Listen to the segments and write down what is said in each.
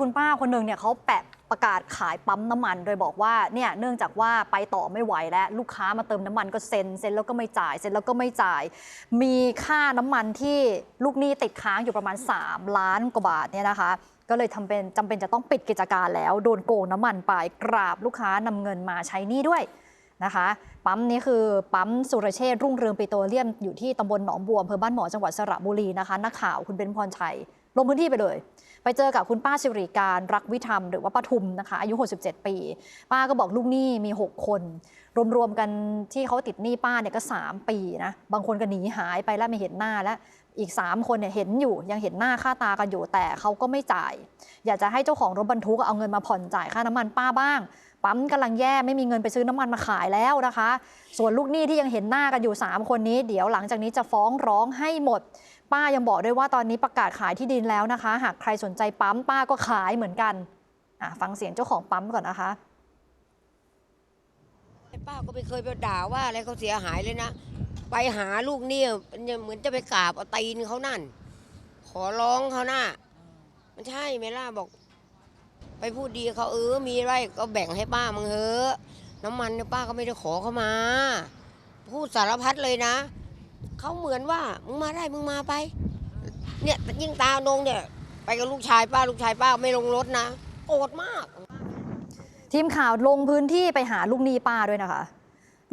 คุณป้าคนหนึ่งเนี่ยเขาแปะประกาศขายปั๊มน้ำมัน โดยบอกว่าเนี่ยเนื่องจากว่าไปต่อไม่ไหวแล้วลูกค้ามาเติมน้ำมันก็เซ็นเซ็นแล้วก็ไม่จ่ายเซ็นแล้วก็ไม่จ่าย มีค่าน้ำมันที่ลูกหนี้ติดค้างอยู่ประมาณ 3 ล้านกว่าบาทเนี่ยนะคะก็เลยทำเป็นจำเป็นจะต้องปิดกิจการแล้ว โดนโกงน้ำมันไปกราบลูกค้านำเงินมาใช้หนี้ด้วยนะคะ ปั๊มนี้คือปั๊มสุรเชษรุ่งเรืองปิโตรเลียมอยู่ที่ตำบลหนองบัวอำเภอบ้านหมอจังหวัดสระบุรีนะคะนักข่าวคุณเบนพรชัย ลงพื้นที่ไปเลย ไปเจอกับคุณป้าสิริการรักวิธรรมหรือว่าป้าทุมนะคะ อายุ 67 ปี ป้าก็บอกลูกหนี้มี 6 คน รวมๆกันที่เขาติดหนี้ป้าเนี่ยก็ 3 ปีนะบางคนก็หนีหายไปแล้วไม่เห็นหน้าแล้วอีก 3 คนเนี่ยเห็นอยู่ยังเห็นหน้าค่าตากันอยู่แต่เขาก็ไม่จ่าย อยากจะให้เจ้าของรถบรรทุกเอาเงินมาผ่อนจ่ายค่าน้ำมันป้าบ้าง ปั๊มกำลังแย่ไม่มีเงินไปซื้อน้ำมันมาขายแล้วนะคะ ส่วนลูกหนี้ที่ยังเห็นหน้ากันอยู่ 3 คนนี้ เดี๋ยวหลังจากนี้จะฟ้องร้องให้หมด ป้ายังบอกด้วยว่าตอนนี้ประกาศขายที่ดินแล้วนะคะ หากใครสนใจปั๊มป้าก็ขายเหมือนกันอะฟังเสียงเจ้าของปั๊มก่อนนะคะป้าก็ไม่เคยไปด่าว่าอะไรเขาเสียหายเลยนะ ไปหาลูกเนี่ยเหมือนจะไปกราบเอาตีนเขานั่น ขอร้องเขาน่ะมันใช่ไหมล่ะบอก ไปพูดดีเขาเออมีไรก็แบ่งให้ป้ามึงเถอะน้ำมันเนี่ยป้าก็ไม่ได้ขอเขามา พูดสารพัดเลยนะ เขาเหมือนว่ามึงมาได้มึงมาไป เนี่ยยิ่งตาโนงเนี่ย ไปกับลูกชายป้าลูกชายป้าไม่ลงรถนะโกรธมาก ทีมข่าวลงพื้นที่ไปหาลูกหนี้ป้าด้วยนะคะ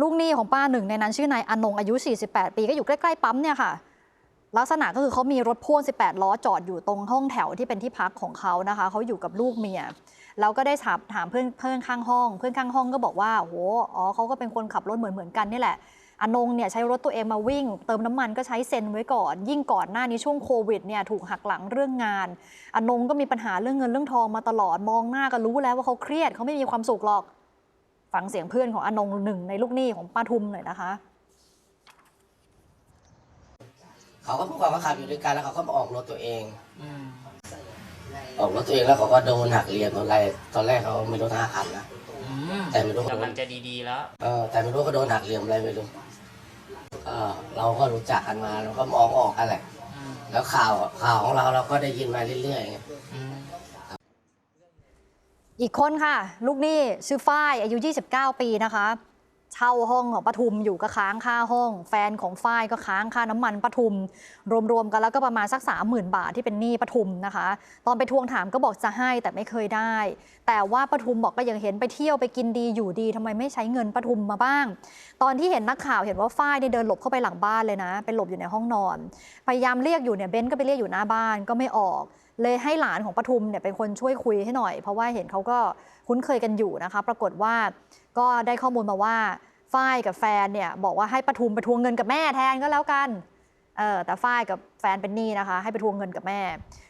ลูกหนี้ของป้าหนึ่งในนั้นชื่อนายอนงอายุ 48 ปีก็อยู่ใกล้ๆปั๊มเนี่ยค่ะ ลักษณะก็คือเขามีรถพ่วง 18 ล้อจอดอยู่ตรงห้องแถวที่เป็นที่พักของเขานะคะเขาอยู่กับลูกเมียแล้วก็ได้ถามถามเพื่อนเพื่อนข้างห้อง เพื่อนข้างห้องก็บอกว่าโหอ๋อเขาก็เป็นคนขับรถเหมือนเหมือนกันนี่แหละ อนงเนี่ยใช้รถตัวเองมาวิ่ง เติมน้ำมันก็ใช้เซ็นไว้ก่อน ยิ่งก่อนหน้านี้ช่วงโควิดเนี่ยถูกหักหลังเรื่องงาน อนงก็มีปัญหาเรื่องเงินเรื่องทองมาตลอดมองหน้าก็รู้แล้วว่าเขาเครียดเขาไม่มีความสุขหรอก ฟังเสียงเพื่อนของอนงหนึ่งในลูกหนี้ของป้าทุมหน่อยนะคะเขาก็พูดความว่าขับอยู่ด้วยกันแล้วเขาก็มาออกรถตัวเองออกรถตัวเองแล้วเขาก็โดนหักเหลี่ยมอะไรตอนแรกเขามีรถห้าคันนะ แต่ไม่รู้กำลังจะดีๆแล้วเออแต่ไม่รู้เขาโดนหักเหลี่ยมอะไรไม่รู้เออเราก็รู้จักกันมาเราก็มองออกกันแหละ แล้วข่าวข่าวของเราเราก็ได้ยินมาเรื่อยๆไงอีกคนค่ะ ลูกหนี้ชื่อฝ้ายอายุ 29 ปีนะคะ เช่าห้องของปทุมอยู่ก็ค้างค่าห้อง แฟนของฝ้ายก็ค้างค่าน้ำมันปทุม รวมๆกันแล้วก็ประมาณสัก30,000บาทที่เป็นหนี้ปทุมนะคะ ตอนไปทวงถามก็บอกจะให้แต่ไม่เคยได้ แต่ว่าปทุมบอกก็ยังเห็นไปเที่ยวไปกินดีอยู่ดีทำไมไม่ใช้เงินปทุมมาบ้าง ตอนที่เห็นนักข่าวเห็นว่าฝ้ายเนี่ยเดินหลบเข้าไปหลังบ้านเลยนะ ไปหลบอยู่ในห้องนอน พยายามเรียกอยู่เนี่ยเบนก็ไปเรียกอยู่หน้าบ้านก็ไม่ออก เลยให้หลานของปทุมเนี่ยเป็นคนช่วยคุยให้หน่อย เพราะว่าเห็นเขาก็คุ้นเคยกันอยู่นะคะ ปรากฏว่าก็ได้ข้อมูลมาว่าฝ้ายกับแฟนเนี่ยบอกว่าให้ปทุมไปทวงเงินกับแม่แทนก็แล้วกันเออแต่ฝ้ายกับแฟนเป็นหนี้นะคะ ให้ไปทวงเงินกับแม่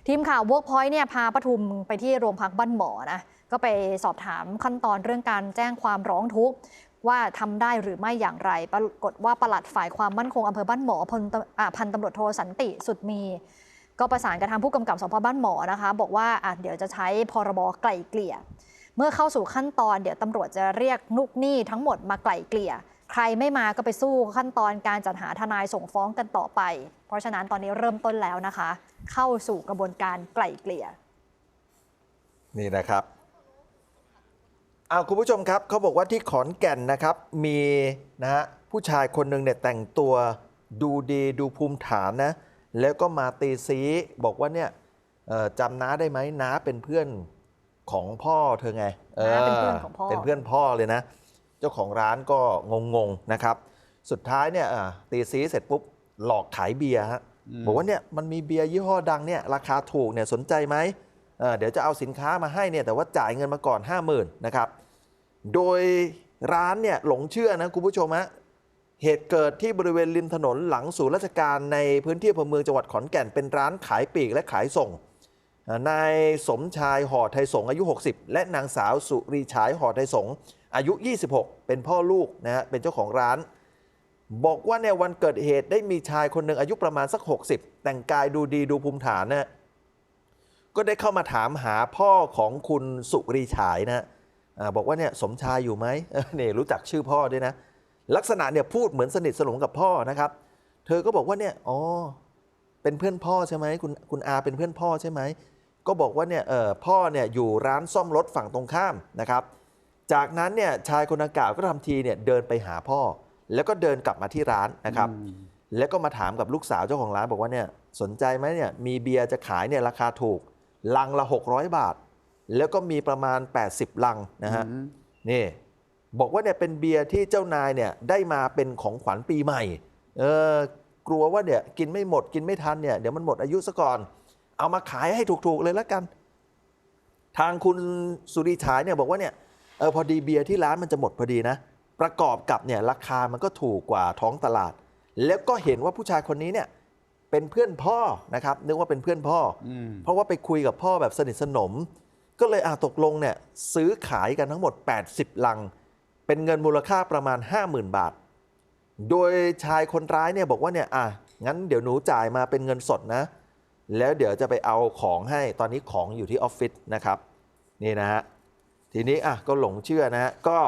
ทีมข่าวเวิร์กพอยต์เนี่ยพาปทุมไปที่โรงพักบ้านหมอนะก็ไปสอบถามขั้นตอนเรื่องการแจ้งความร้องทุกข์ว่าทำได้หรือไม่อย่างไร ปรากฏว่าปลัดฝ่ายความมั่นคงอำเภอบ้านหมอพลตอ่าพันตำรวจโทสันติสุดมี ก็ประสานกับทางผู้กำกับสพบ้านหมอนะคะ บอกว่าเดี๋ยวจะใช้พรบไกล่เกลี่ย เมื่อเข้าสู่ขั้นตอนเดี๋ยวตำรวจจะเรียกลูกหนี้ทั้งหมดมาไกล่เกลี่ย ใครไม่มาก็ไปสู้ขั้นตอนการจัดหาทนายส่งฟ้องกันต่อไป เพราะฉะนั้นตอนนี้เริ่มต้นแล้วนะคะ เข้าสู่กระบวนการไกล่เกลี่ย นี่นะครับอาคุณผู้ชมครับเขาบอกว่าที่ขอนแก่นนะครับ มีนะฮะผู้ชายคนหนึ่งเนี่ยแต่งตัวดูดีดูภูมิฐานนะ แล้วก็มาตีซีบอกว่าเนี่ยเอ่อจำน้าได้ไหมน้าเป็นเพื่อนของพ่อเธอไงน้าเป็นเพื่อนของพ่อเป็นเพื่อนพ่อเลยนะ เจ้าของร้านก็งงๆนะครับ สุดท้ายเนี่ยอะตีซีเสร็จปุ๊บหลอกขายเบียร์ฮะบอกว่าเนี่ยมันมีเบียร์ยี่ห้อดังเนี่ยราคาถูกเนี่ยสนใจไหมเอ่อเดี๋ยวจะเอาสินค้ามาให้เนี่ยแต่ว่าจ่ายเงินมาก่อน 50,000นะครับ โดยร้านเนี่ยหลงเชื่อนะคุณผู้ชมฮะ เหตุเกิดที่บริเวณริมถนนหลังศูนย์ราชการในพื้นที่อำเภอเมืองจังหวัดขอนแก่นเป็นร้านขายปลีกและขายส่ง นายสมชายห่อไทยสงอายุ 60 และนางสาวสุรีฉายห่อไทยสงอายุ 26 เป็นพ่อลูกนะฮะเป็นเจ้าของร้าน บอกว่าในวันเกิดเหตุได้มีชายคนหนึ่งอายุประมาณสัก 60 แต่งกายดูดีดูภูมิฐานนะก็ได้เข้ามาถามหาพ่อของคุณสุรีฉายนะอาบอกว่าเนี่ยสมชายอยู่ไหมเนี่ยรู้จักชื่อพ่อด้วยนะ ลักษณะเนี่ยพูดเหมือนสนิทสนมกับพ่อนะครับ เธอก็บอกว่าเนี่ยอ๋อเป็นเพื่อนพ่อใช่ไหมคุณคุณอาเป็นเพื่อนพ่อใช่ไหมก็บอกว่าเนี่ยเออพ่อเนี่ยอยู่ร้านซ่อมรถฝั่งตรงข้ามนะครับ จากนั้นเนี่ยชายคนดังกล่าวก็ทำทีเนี่ยเดินไปหาพ่อ แล้วก็เดินกลับมาที่ร้านนะครับ แล้วก็มาถามกับลูกสาวเจ้าของร้านบอกว่าเนี่ยสนใจไหมเนี่ยมีเบียร์จะขายเนี่ยราคาถูก ลังละ 600 บาท แล้วก็มีประมาณ 80 ลังนะฮะนี่ บอกว่าเนี่ยเป็นเบียร์ที่เจ้านายเนี่ยได้มาเป็นของขวัญปีใหม่เออกลัวว่าเนี่ยกินไม่หมดกินไม่ทันเนี่ยเดี๋ยวมันหมดอายุซะก่อน เอามาขายให้ถูกๆเลยแล้วกัน ทางคุณสุริฉายเนี่ยบอกว่าเนี่ยเออพอดีเบียร์ที่ร้านมันจะหมดพอดีนะ ประกอบกับเนี่ยราคามันก็ถูกกว่าท้องตลาด แล้วก็เห็นว่าผู้ชายคนนี้เนี่ยเป็นเพื่อนพ่อนะครับนึกว่าเป็นเพื่อนพ่ออมเพราะว่าไปคุยกับพ่อแบบสนิทสนม ก็เลยอาตกลงเนี่ยซื้อขายกันทั้งหมด 80 ลัง เป็นเงินมูลค่าประมาณ 50,000 บาท โดยชายคนร้ายเนี่ยบอกว่าเนี่ยอะงั้นเดี๋ยวหนูจ่ายมาเป็นเงินสดนะ แล้วเดี๋ยวจะไปเอาของให้ตอนนี้ของอยู่ที่ออฟฟิศนะครับนี่นะฮะทีนี้อะก็หลงเชื่อนะฮะก็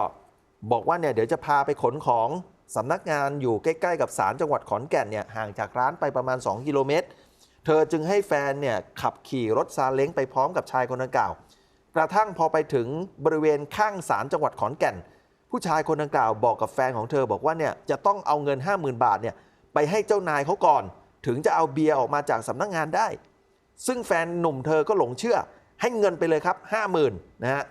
บอกว่าเนี่ยเดี๋ยวจะพาไปขนของสำนักงานอยู่ใกล้ ๆ กับศาลจังหวัดขอนแก่นเนี่ยห่างจากร้านไปประมาณ 2 กิโลเมตร เธอจึงให้แฟนเนี่ยขับขี่รถซาเล้งไปพร้อมกับชายคนดังกล่าว กระทั่งพอไปถึงบริเวณข้างศาลจังหวัดขอนแก่น ผู้ชายคนดังกล่าวบอกกับแฟนของเธอบอกว่าเนี่ยจะต้องเอาเงิน 50,000 บาทเนี่ยไปให้เจ้านายเขาก่อน ถึงจะเอาเบียร์ออกมาจากสำนักงานได้ ซึ่งแฟนหนุ่มเธอก็หลงเชื่อ ให้เงินไปเลยครับ 50,000นะฮะ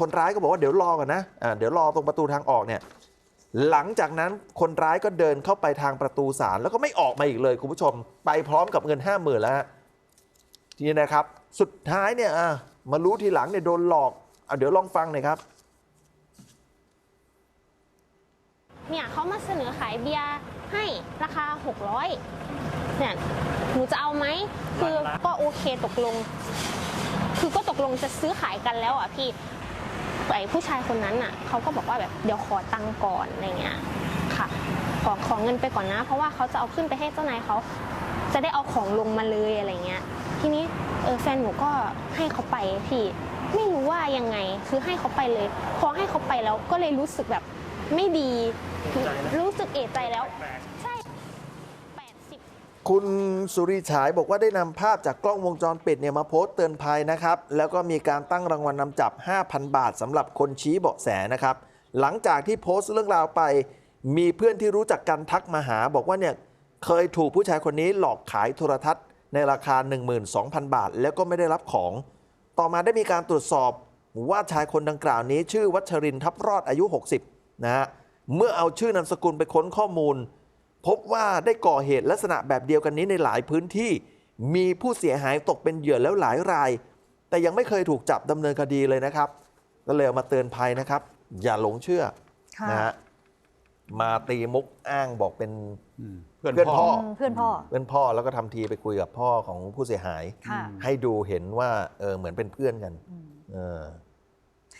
คนร้ายก็บอกว่าเดี๋ยวรอก่อนนะอ่าเดี๋ยวรอตรงประตูทางออกเนี่ยหลังจากนั้นคนร้ายก็เดินเข้าไปทางประตูศาลแล้วก็ไม่ออกมาอีกเลยคุณผู้ชม ไปพร้อมกับเงิน 50,000 แล้วฮะทีนี้นะครับ สุดท้ายเนี่ยมารู้ทีหลังเนี่ยโดนหลอกเอาเดี๋ยวลองฟังหน่อยครับ เนี่ยเขามาเสนอขายเบียร์ให้ราคา 600เนี่ยหนูจะเอาไหมคือก็โอเคตกลง คือก็ตกลงจะซื้อขายกันแล้วอะพี่ไอ้ผู้ชายคนนั้นอะเขาก็บอกว่าแบบเดี๋ยวขอตังค์ก่อนอะไรเงี้ยค่ะขอขอเงินไปก่อนนะ เพราะว่าเขาจะเอาขึ้นไปให้เจ้านายเขาจะได้เอาของลงมาเลยอะไรเงี้ย ทีนี้เออแฟนหนูก็ให้เขาไปพี่ ไม่รู้ว่ายังไงคือให้เขาไปเลย พอให้เขาไปแล้วก็เลยรู้สึกแบบ ไม่ดี รู้สึกเอะใจแล้ว ใช่แปดสิบคุณสุริฉายบอกว่าได้นำภาพจากกล้องวงจรปิดเนี่ยมาโพสต์เตือนภัยนะครับ แล้วก็มีการตั้งรางวัลนำจับ 5,000 บาทสำหรับคนชี้เบาะแสนะครับ หลังจากที่โพสต์เรื่องราวไป มีเพื่อนที่รู้จักกันทักมาหา บอกว่าเนี่ยเคยถูกผู้ชายคนนี้หลอกขายโทรทัศน์ ในราคา 12,000 บาท แล้วก็ไม่ได้รับของ ต่อมาได้มีการตรวจสอบว่าชายคนดังกล่าวนี้ ชื่อวัชรินทร์ทับรอดอายุ 60 นะฮะเมื่อเอาชื่อนามสกุลไปค้นข้อมูล พบว่าได้ก่อเหตุลักษณะแบบเดียวกันนี้ในหลายพื้นที่ มีผู้เสียหายตกเป็นเหยื่อแล้วหลายราย แต่ยังไม่เคยถูกจับดำเนินคดีเลยนะครับก็เลยเอามาเตือนภัยนะครับ อย่าหลงเชื่อค่ะนะฮะมาตีมุกอ้างบอกเป็นเพื่อนเพื่อนพ่พ่อออืมเพื่อนพ่อ เพื่อนพ่อแล้วก็ทำทีไปคุยกับพ่อของผู้เสียหาย ค่ะ ให้ดูเห็นว่าเออเหมือนเป็นเพื่อนกันอืมเออ